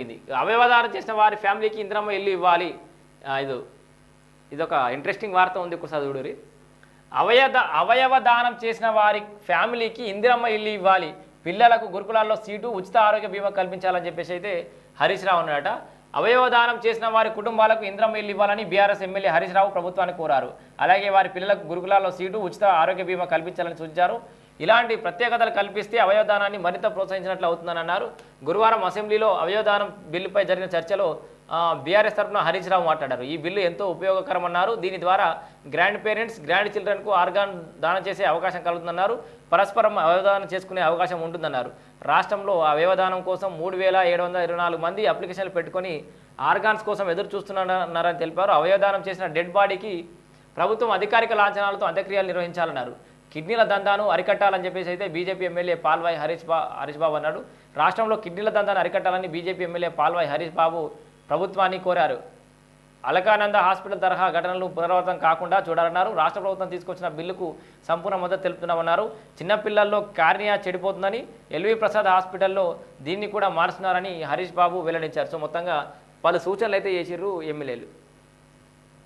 జరిగింది. అవయవదానం చేసిన వారి ఫ్యామిలీకి ఇంద్రమ్మ ఇల్లు ఇవ్వాలి. ఇది ఇదొక ఇంట్రెస్టింగ్ వార్త ఉంది ఒకసారి చూడురి అవయద అవయవ దానం చేసిన వారి ఫ్యామిలీకి ఇందిరమ్మ ఇల్లు ఇవ్వాలి. పిల్లలకు గురుకులాల్లో సీటు ఉచిత ఆరోగ్య బీమా కల్పించాలని చెప్పేసి అయితే హరీష్ రావు ఉన్నాడట. అవయవ దానం చేసిన వారి కుటుంబాలకు ఇంద్రమ్మ ఇల్లు ఇవ్వాలని బీఆర్ఎస్ ఎమ్మెల్యే హరీష్ రావు ప్రభుత్వాన్ని కోరారు. అలాగే వారి పిల్లలకు గురుకులాల్లో సీటు ఉచిత ఆరోగ్య బీమా కల్పించాలని సూచించారు. ఇలాంటి ప్రత్యేకతలు కల్పిస్తే అవయవదానాన్ని మరింత ప్రోత్సహించినట్లు అవుతుందని అన్నారు. గురువారం అసెంబ్లీలో అవయవదానం బిల్లుపై జరిగిన చర్చలో బీఆర్ఎస్ తరఫున హరీష్ రావు మాట్లాడారు. ఈ బిల్లు ఎంతో ఉపయోగకరమన్నారు దీని ద్వారా గ్రాండ్ పేరెంట్స్ గ్రాండ్ చిల్డ్రన్కు ఆర్గాన్ దానం చేసే అవకాశం కలుగుతుందన్నారు. పరస్పరం అవయవదానం చేసుకునే అవకాశం ఉంటుందన్నారు. రాష్ట్రంలో అవయవదానం కోసం మూడు వేల ఏడు వందల ఇరవై నాలుగు మంది అప్లికేషన్లు పెట్టుకొని ఆర్గాన్స్ కోసం ఎదురు చూస్తున్నారని తెలిపారు. అవయవదానం చేసిన డెడ్ బాడీకి ప్రభుత్వం అధికారిక లాంఛనాలతో అంత్యక్రియలు నిర్వహించాలన్నారు. కిడ్నీల దందాను అరికట్టాలని చెప్పేసి అయితే బీజేపీ ఎమ్మెల్యే పాల్వాయి హరీష్ బా హరీష్ బాబు అన్నాడు. రాష్ట్రంలో కిడ్నీల దందాను అరికట్టాలని బీజేపీ ఎమ్మెల్యే పాల్వాయి హరీష్ బాబు ప్రభుత్వాన్ని కోరారు. అలకానంద హాస్పిటల్ తరహా ఘటనలు పునరావృతం కాకుండా చూడాలన్నారు. రాష్ట్ర ప్రభుత్వం తీసుకొచ్చిన బిల్లుకు సంపూర్ణ మద్దతు తెలుపుతున్నామన్నారు. చిన్నపిల్లల్లో కార్నియా చెడిపోతుందని ఎల్వి ప్రసాద్ హాస్పిటల్లో దీన్ని కూడా మారుస్తున్నారని హరీష్ బాబు వెల్లడించారు. సో మొత్తంగా పలు సూచనలు అయితే చేసిర్రు ఎమ్మెల్యేలు.